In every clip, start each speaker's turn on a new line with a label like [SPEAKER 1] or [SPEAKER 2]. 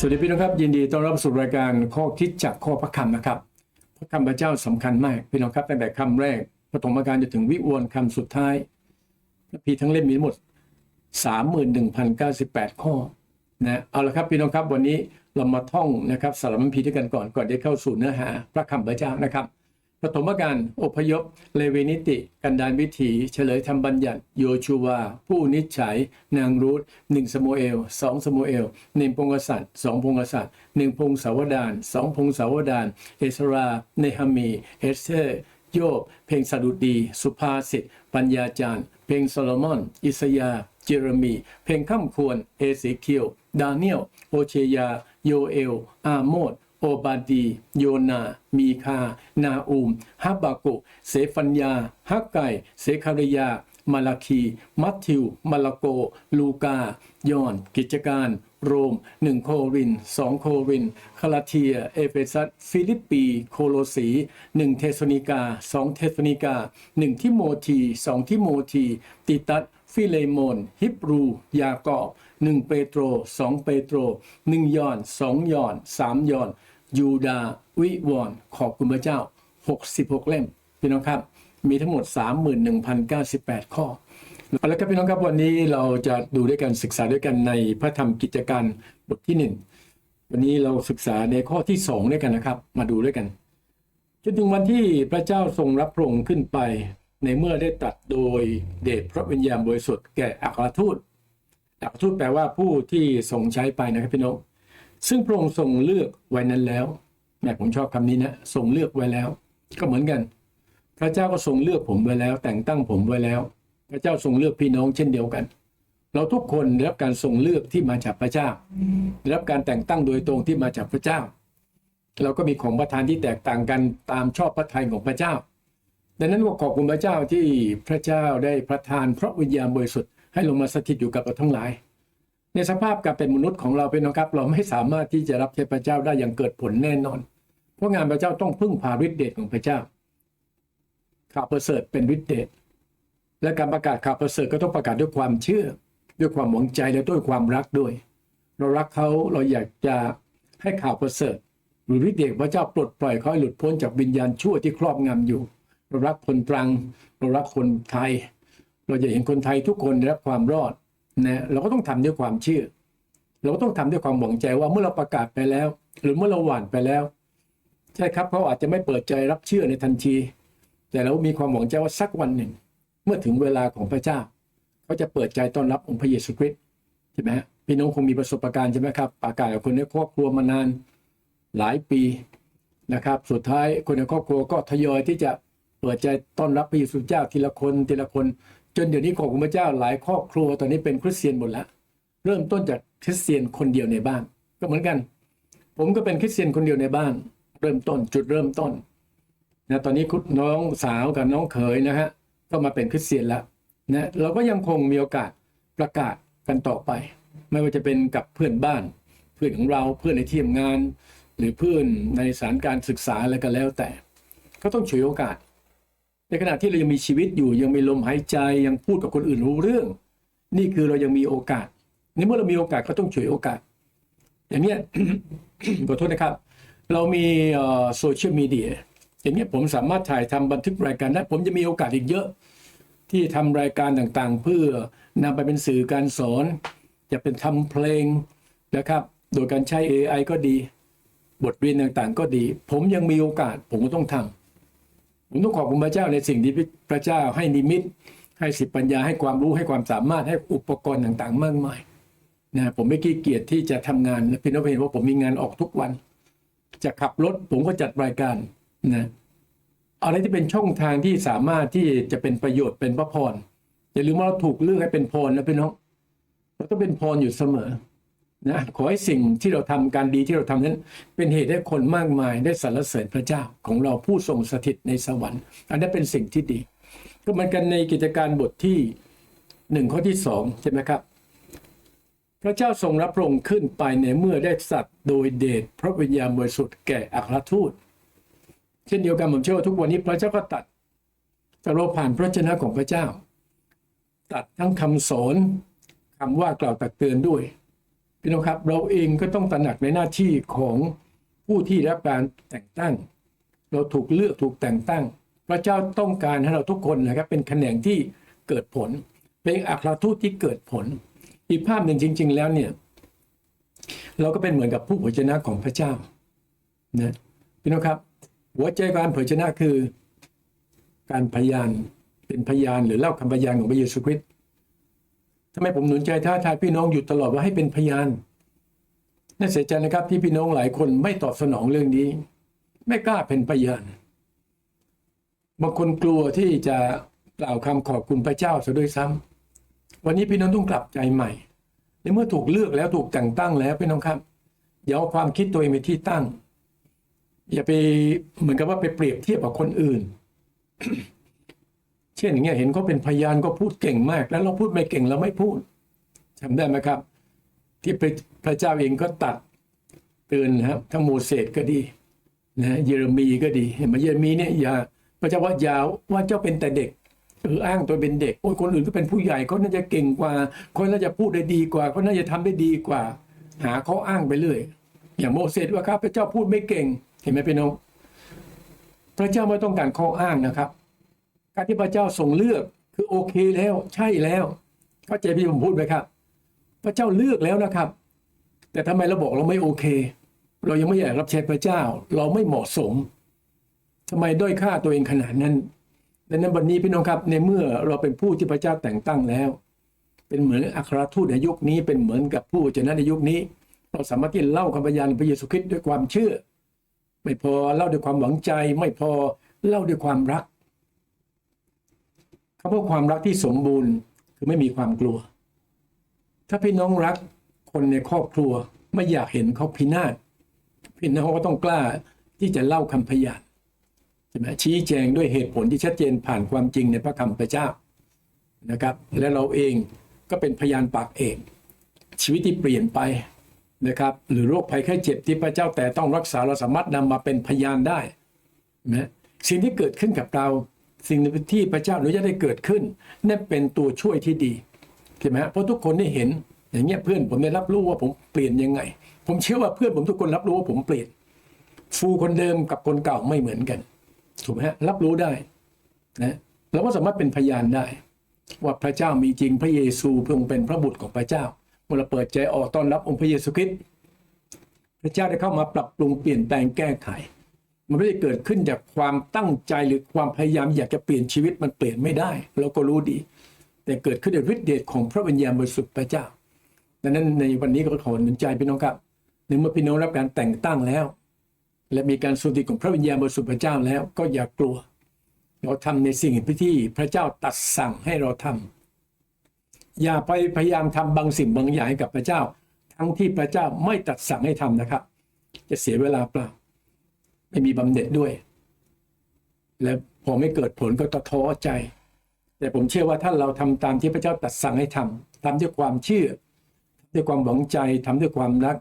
[SPEAKER 1] สวัสดีพี่น้องครับ ยินดีต้อนรับสู่รายการข้อคิดจากข้อพระคำนะครับ พระคำพระเจ้าสำคัญมากพี่น้องครับตั้งแต่คำแรกปฐมกาลจนถึงวิวรณ์คำสุดท้ายพระพีทั้งเล่มมีทั้งหมด 31,098 ข้อนะเอาละครับพี่น้องครับวันนี้เรามาท่องนะครับสารมัญพีด้วยกันก่อนก่อนได้เข้าสู่เนื้อหา พระคำพระเจ้านะครับ ปฐมกาลอพยพ เลเวนิติ กันดานวิถี เฉลยธรรมบัญญัติ โยชูวา ผู้นิจฉัย นางรูธหนึ่งสโมเอลสองสโมเอลหนึ่งพงศษัตริย์สองพงศษัตริย์หนึ่งพงศาวดารสองพงศาวดารเอสรา เนหามี เอสเธอร์ โยบ เพลงสดุดี สุภาษิต ปัญญาจารย์ เพลงโซโลมอน อิสยา เจเรมี เพลงข้ามควร เอเสเคียว ดาเนียล โอเชยา โยเอล อาโมด โอบาดี โยนา มีคา นาอูมฮับบากุเสฟัญญา ฮักไก เสคาริยา มาลาคี มัทธิว มาลาโก ลูกา ยอน กิจการ โรม 1 โคริน 2 โคริน คาลาเทีย เอเฟซัส ฟิลิปปี โคโลสี 1 เทสโนิกา 2 เทสโนิกา 1 ทิโมธี 2 ทิโมธี ติตัสฟิเลโมน ฮิบรู ยากอบ 1 เปโตร 2 เปโตร 1 ยอน 2 ยอน 3 ยอน ยูดาวิวรณ์ขอบคุณพระเจ้า 66 เล่มพี่น้องครับ มีทั้งหมด 31,098 ข้อเอาละครับพี่น้องครับวันนี้เราจะดูด้วยกันศึกษาด้วยกันในพระธรรมกิจการบทที่หนึ่งวันนี้เราศึกษาในข้อที่สองด้วยกันนะครับ มาดูด้วยกันจนถึงวันที่พระเจ้าทรงรับพระองค์ขึ้นไป ในเมื่อได้ตัดโดยเดชพระวิญญาณบริสุทธิ์แก่อัครทูตอัครทูตแปลว่าผู้ที่ทรงใช้ไปนะครับพี่น้อง ซึ่งพระองค์ทรงเลือกไว้นั้นแล้วแม่ผมชอบคำนี้นะทรงเลือกไว้แล้ว ก็เหมือนกัน พระเจ้าก็ทรงเลือกผมไว้แล้ว แต่งตั้งผมไว้แล้ว พระเจ้าทรงเลือกพี่น้องเช่นเดียวกัน เราทุกคนได้รับการทรงเลือกที่มาจากพระเจ้าได้รับการแต่งตั้งโดยตรงที่มาจากพระเจ้า เราก็มีของประทานที่แตกต่างกันตามชอบพระทัยของพระเจ้า ดังนั้นก็ขอบคุณพระเจ้าที่พระเจ้าได้ประทานพระวิญญาณบริสุทธิ์ให้ลงมาสถิตอยู่กับเราทั้งหลาย ในสภาพการเป็นมนุษย์ของเราเป็นนะครับ เราไม่สามารถที่จะรับใช้พระเจ้าได้อย่างเกิดผลแน่นอน เพราะงานพระเจ้าต้องพึ่งพาฤทธิเดชของพระเจ้า ข่าวประเสริฐเป็นฤทธิเดชและการประกาศข่าวประเสริฐก็ต้องประกาศด้วยความเชื่อ ด้วยความหวังใจและด้วยความรักด้วย เรารักเขาเราอยากจะให้ข่าวประเสริฐ หรือฤทธิเดชพระเจ้าปลดปล่อยเขาให้หลุดพ้นจากวิญญาณชั่วที่ครอบงำอยู่ เรารักคนตรัง เรารักคนไทย เราจะเห็นคนไทยทุกคนได้รับความรอด นะเราก็ต้องทำด้วยความเชื่อ เราก็ต้องทำด้วยความหวังใจว่าเมื่อเราประกาศไปแล้ว หรือเมื่อเราหว่านไปแล้ว ใช่ครับเขาอาจจะไม่เปิดใจรับเชื่อในทันที แต่เรามีความหวังใจว่าสักวันหนึ่ง เมื่อถึงเวลาของพระเจ้าเขาจะเปิดใจต้อนรับองค์พระเยซูคริสต์ใช่ไหมฮะพี่น้องคงมีประสบการณ์ใช่ไหมครับประกาศกับคนในครอบครัวมานานหลายปีนะครับ สุดท้ายคนในครอบครัวก็ทยอยที่จะเปิดใจต้อนรับพระเยซูเจ้าทีละคนทีละคน จนเดี๋ยวนี้ของพระเจ้าหลายครอบครัวตอนนี้เป็นคริสเตียนหมดแล้วเริ่มต้นจากคริสเตียนคนเดียวในบ้าน ก็เหมือนกัน ผมก็เป็นคริสเตียนคนเดียวในบ้าน เริ่มต้นจุดเริ่มต้นนะตอนนี้คุณน้องสาวกับน้องเขยนะฮะก็มาเป็นคริสเตียนแล้วนะเราก็ยังคงมีโอกาสประกาศกันต่อไป ไม่ว่าจะเป็นกับเพื่อนบ้าน เพื่อนของเราเพื่อนในที่ทำงาน หรือเพื่อนในสถานการศึกษาอะไรก็แล้วแต่ ก็ต้องฉวยโอกาส ในขณะที่เรายังมีชีวิตอยู่ยังมีลมหายใจยังพูดกับคนอื่นรู้เรื่อง นี่คือเรายังมีโอกาสในเมื่อเรามีโอกาสก็ต้องฉวยโอกาส อย่างเนี้ยขอโทษนะครับ เรามีโซเชียลมีเดียอย่างเงี้ยผมสามารถถ่ายทำบันทึกรายการได้ผมจะมีโอกาสอีกเยอะ ที่ทำรายการต่างๆ เพื่อนำไปเป็นสื่อการสอน จะเป็นทำเพลงนะครับ โดยการใช้ AI ก็ดี บทเรียนต่างๆ ก็ดี ผมยังมีโอกาสผมก็ต้องทำ ผมต้องขอบคุณพระเจ้าในสิ่งที่พระเจ้าให้นิมิต ให้สิปัญญาให้ความรู้ให้ความสามารถให้อุปกรณ์ต่างๆ มากมายนะผมไม่ขี้เกียจที่จะทำงานพี่น้องเห็นว่าผมมีงานออกทุกวัน จะขับรถผมก็จัดรายการนะอะไรที่เป็นช่องทางที่สามารถที่จะเป็นประโยชน์เป็นพระพรอย่าลืมว่าเราถูกเลือกให้เป็นพรนะพี่น้องเราต้องเป็นพรอยู่เสมอ นะขอให้สิ่งที่เราทำการดีที่เราทำนั้น เป็นเหตุให้คนมากมายได้สรรเสริญพระเจ้าของเราผู้ทรงสถิตในสวรรค์ อันนั้นเป็นสิ่งที่ดี ก็เหมือนกันในกิจการบทที่หนึ่งข้อที่สองใช่ไหมครับ พระเจ้าทรงรับพระองค์ขึ้นไปในเมื่อได้สัตว์โดยเดชพระวิญญาณบริสุทธิ์แก่อัครทูต เช่นเดียวกันผมเชื่อว่าทุกวันนี้พระเจ้าก็ตัดแต่เราผ่านพระชนะของพระเจ้า ตัดทั้งคำสอนคำว่ากล่าวตักเตือนด้วย พี่น้องครับเราเองก็ต้องตระหนักในหน้าที่ของผู้ที่รับการแต่งตั้ง เราถูกเลือกถูกแต่งตั้ง พระเจ้าต้องการให้เราทุกคนนะครับเป็นแขนงที่เกิดผล เป็นอัครทูตที่เกิดผล อีกภาพหนึ่งจริง ๆ แล้วเนี่ยเราก็เป็นเหมือนกับผู้เผยชนะของพระเจ้านะพี่น้องครับหัวใจการเผยชนะคือ การพยานเป็นพยานหรือเล่าคำพยานของพระเยซูคริสต์ ทำไมผมหนุนใจท้าทายพี่น้องอยู่ตลอดว่าให้เป็นพยานน่าเสียใจนะครับที่พี่น้องหลายคนไม่ตอบสนองเรื่องนี้ ไม่กล้าเป็นพยานบางคนกลัวที่จะกล่าวคำขอบคุณพระเจ้าซะด้วยซ้ำวันนี้พี่น้องต้องกลับใจใหม่ในเมื่อถูกเลือกแล้วถูกแต่งตั้งแล้วพี่น้องครับอย่าเอาความคิดตัวเองเป็นที่ตั้ง อย่าไปเหมือนกับว่าไปเปรียบเทียบกับคนอื่น เช่นอย่างเงี้ยเห็นเขาเป็นพยานก็พูดเก่งมาก แล้วเราพูดไม่เก่งเราไม่พูดจำได้ไหมครับ ที่พระเจ้าเองก็ตัดเตือนนะครับทั้งโมเสสก็ดีนะเยเรมีก็ดีเห็นไหมเยเรมีเนี่ยอย่าพระเจ้าว่ายาวว่าเจ้าเป็นแต่เด็กเอออ้างตัวเป็นเด็กโอ้ยคนอื่นก็เป็นผู้ใหญ่เขาน่าจะเก่งกว่าคนน่าจะพูดได้ดีกว่าเขาน่าจะทำได้ดีกว่า หาเขาอ้างไปเรื่อยอย่างโมเสสว่าครับพระเจ้าพูดไม่เก่งเห็นไหมพี่น้องพระเจ้าไม่ต้องการข้ออ้างนะครับ การที่พระเจ้าทรงเลือกคือโอเคแล้วใช่แล้ว เข้าใจพี่ผมพูดไหมครับ พระเจ้าเลือกแล้วนะครับ แต่ทำไมเราบอกเราไม่โอเค เรายังไม่อยากรับใช้พระเจ้า เราไม่เหมาะสมทำไมด้อยค่าตัวเองขนาดนั้นดังนั้นวันนี้พี่น้องครับในเมื่อเราเป็นผู้ที่พระเจ้าแต่งตั้งแล้ว เป็นเหมือนอัครทูตในยุคนี้เป็นเหมือนกับผู้เจนะในยุคนี้ เราสามารถที่เล่าคำพยานพระเยซูคริสต์ด้วยความเชื่อ ไม่พอเล่าด้วยความหวังใจ ไม่พอเล่าด้วยความรัก คำว่าความรักที่สมบูรณ์คือไม่มีความกลัว ถ้าพี่น้องรักคนในครอบครัวไม่อยากเห็นเขาพินาศพี่น้องก็ต้องกล้าที่จะเล่าคำพยานใช่ไหมชี้แจงด้วยเหตุผลที่ชัดเจนผ่านความจริงในพระคำพระเจ้านะครับ และเราเองก็เป็นพยานปากเอกชีวิตที่เปลี่ยนไปนะครับ หรือโรคภัยไข้เจ็บที่พระเจ้าแต่ต้องรักษาเราสามารถนำมาเป็นพยานได้นะสิ่งที่เกิดขึ้นกับเรา สิ่งที่พระเจ้าอนุญาตให้เกิดขึ้นนั่นเป็นตัวช่วยที่ดีใช่ไหมฮะเพราะทุกคนได้เห็นอย่างเงี้ยเพื่อนผมได้รับรู้ว่าผมเปลี่ยนยังไง ผมเชื่อว่าเพื่อนผมทุกคนรับรู้ว่าผมเปลี่ยน ฟูคนเดิมกับคนเก่าไม่เหมือนกันถูกไหมฮะรับรู้ได้นะเราก็สามารถเป็นพยานได้ ว่าพระเจ้ามีจริงพระเยซูพระองค์เป็นพระบุตรของพระเจ้าเมื่อเราเปิดใจออกต้อนรับองค์พระเยซูคริสต์พระเจ้าได้เข้ามาปรับปรุงเปลี่ยนแปลงแก้ไข มันไม่ได้เกิดขึ้นจากความตั้งใจหรือความพยายามอยากจะเปลี่ยนชีวิตมันเปลี่ยนไม่ได้ เราก็รู้ดี แต่เกิดขึ้นด้วยฤทธิเดชของพระวิญญาณบริสุทธิ์พระเจ้าดังนั้นในวันนี้ก็ขอหนุนใจพี่น้องครับในเมื่อพี่น้องรับการแต่งตั้งแล้ว และมีการสุติของพระวิญญาณบริสุทธิ์พระเจ้าแล้วก็อย่ากลัว เราทำในสิ่งที่พระเจ้าตัดสั่งให้เราทำอย่าไปพยายามทำบางสิ่งบางอย่างให้กับพระเจ้า ทั้งที่พระเจ้าไม่ตัดสั่งให้ทำนะครับ จะเสียเวลาเปล่า ไม่มีบำเหน็จด้วย และพอไม่เกิดผลก็ตะท้อใจ แต่ผมเชื่อว่าถ้าเราทำตามที่พระเจ้าตัดสั่งให้ทำทำด้วยความเชื่อด้วยความหวังใจทำด้วยความรัก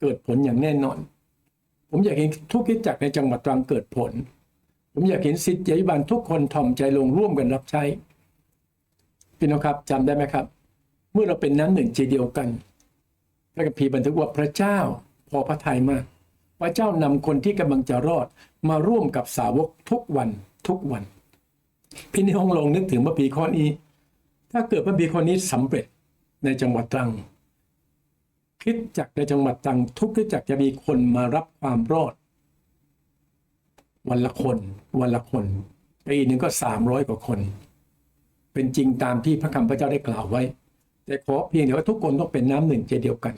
[SPEAKER 1] เกิดผลอย่างแน่นอน ผมอยากเห็นทุกกิจจักในจังหวัดตรังเกิดผล ผมอยากเห็นสิทธิยบันทุกคนถ่อมใจลงร่วมกันรับใช้พี่น้องครับจำได้ไหมครับ เมื่อเราเป็นน้ำหนึ่งใจเดียวกันพระคัมภีร์บันทึกว่าพระเจ้าพอพระทัยมาก พระเจ้านำคนที่กำลังจะรอดมาร่วมกับสาวกทุกวันทุกวัน พี่น้องลองนึกถึงพระพีข้อนี้ ถ้าเกิดพระพีข้อนี้สำเร็จในจังหวัดตรังคิดจักในจังหวัดตรังทุกคิดจักจะมีคนมารับความรอด วันละคน วันละคนปีหนึ่งก็สามร้อยกว่าคน เป็นจริงตามที่พระคำพระเจ้าได้กล่าวไว้ แต่ขอเพียงเดียวว่าทุกคนต้องเป็นน้ำหนึ่งใจเดียวกัน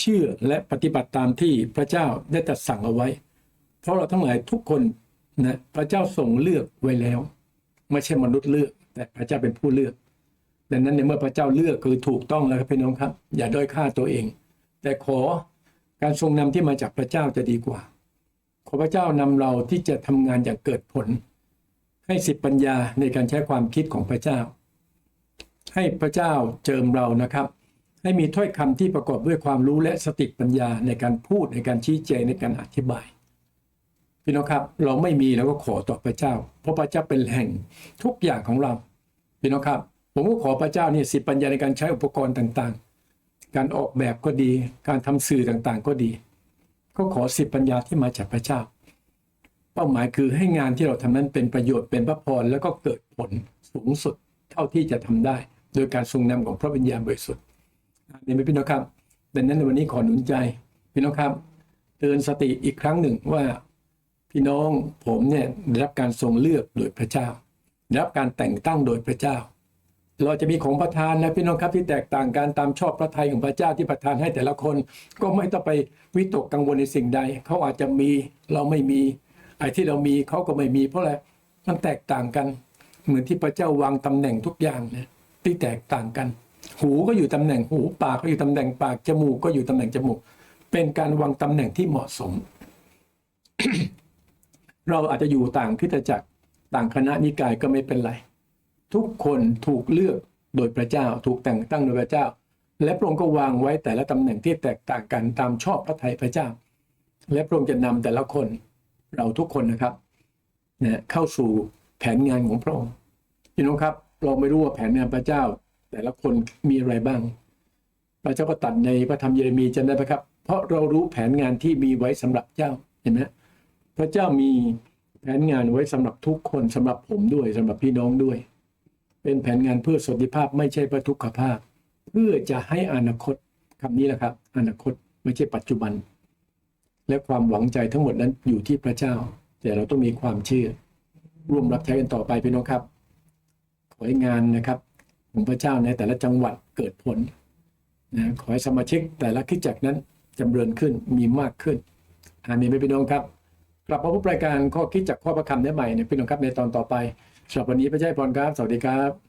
[SPEAKER 1] เชื่อและปฏิบัติตามที่พระเจ้าได้ตรัสสั่งเอาไว้ เพราะเราทั้งหลายทุกคนนะพระเจ้าทรงเลือกไว้แล้ว ไม่ใช่มนุษย์เลือก แต่พระเจ้าเป็นผู้เลือกดังนั้นในเมื่อพระเจ้าเลือกคือถูกต้องแล้วครับพี่น้องครับ อย่าด้อยค่าตัวเอง แต่ขอการทรงนำที่มาจากพระเจ้าจะดีกว่า ขอพระเจ้านำเราที่จะทำงานอย่างเกิดผล ให้สิทธิปัญญาในการใช้ความคิดของพระเจ้า ให้พระเจ้าเจิมเรานะครับ ให้มีถ้อยคำที่ประกอบด้วยความรู้และสติปัญญาในการพูดในการชี้แจงในการอธิบาย พี่น้องครับ เราไม่มีเราก็ขอต่อพระเจ้า เพราะพระเจ้าเป็นแห่งทุกอย่างของเรา พี่น้องครับ ผมก็ขอพระเจ้าเนี่ยสิปัญญาในการใช้อุปกรณ์ต่างๆ การออกแบบก็ดี การทำสื่อต่างๆก็ดี ก็ขอสิปัญญาที่มาจากพระเจ้า เป้าหมายคือให้งานที่เราทำนั้นเป็นประโยชน์เป็นพระพรแล้วก็เกิดผลสูงสุดเท่าที่จะทำได้ โดยการทรงนำของพระวิญญาณบริสุทธิ นี่ไม่พี่น้องครับดังนั้นในวันนี้ขอหนุนใจพี่น้องครับเตือนสติอีกครั้งหนึ่งว่า พี่น้องผมเนี่ยได้รับการทรงเลือกโดยพระเจ้าได้รับการแต่งตั้งโดยพระเจ้า เราจะมีของประทานนะพี่น้องครับที่แตกต่างกันตามชอบพระทัยของพระเจ้าที่ประทานให้แต่ละคน ก็ไม่ต้องไปวิตกกังวลในสิ่งใด เขาอาจจะมีเราไม่มีไอ้ที่เรามีเขาก็ไม่มี เพราะอะไรมันแตกต่างกัน เหมือนที่พระเจ้าวางตำแหน่งทุกอย่างเนี่ยที่แตกต่างกัน หูก็อยู่ตำแหน่งหูปากก็อยู่ตำแหน่งปากจมูกก็อยู่ตำแหน่งจมูก เป็นการวางตำแหน่งที่เหมาะสม เราอาจจะอยู่ต่างคริสตจักรต่างคณะนิกายก็ไม่เป็นไร ทุกคนถูกเลือกโดยพระเจ้า ถูกแต่งตั้งโดยพระเจ้า และพระองค์ก็วางไว้แต่ละตำแหน่งที่แตกต่างกันตามชอบพระทัยพระเจ้า และพระองค์จะนำแต่ละคนเราทุกคนนะครับนะเข้าสู่แผนงานของพระองค์พี่น้องครับ เราไม่รู้ว่าแผนงานพระเจ้า แต่ละคนมีอะไรบ้าง พระเจ้าก็ตัดในพระธรรมเยเรมีจำได้ไหมครับ เพราะเรารู้แผนงานที่มีไว้สำหรับเจ้าเห็นไหมพระเจ้ามีแผนงานไว้สำหรับทุกคนสำหรับผมด้วยสำหรับพี่น้องด้วย เป็นแผนงานเพื่อสวัสดิภาพไม่ใช่เพื่อทุกขภาพ เพื่อจะให้อนาคตคำนี้แหละครับ อนาคตไม่ใช่ปัจจุบัน และความหวังใจทั้งหมดนั้นอยู่ที่พระเจ้า แต่เราต้องมีความเชื่อ ร่วมรับใช้กันต่อไปพี่น้องครับขอให้งานนะครับ ของพระเจ้าในแต่ละจังหวัดเกิดผลนะขอให้สมาชิกแต่ละคิดจักนั้นจำเริญขึ้นมีมากขึ้นอามีไม่พี่น้องครับกลับมาพบรายการข้อคิดจากข้อประคำได้ใหม่ในพี่น้องครับในตอนต่อไปสำหรับวันนี้พระเจ้าพรครับ สวัสดีครับ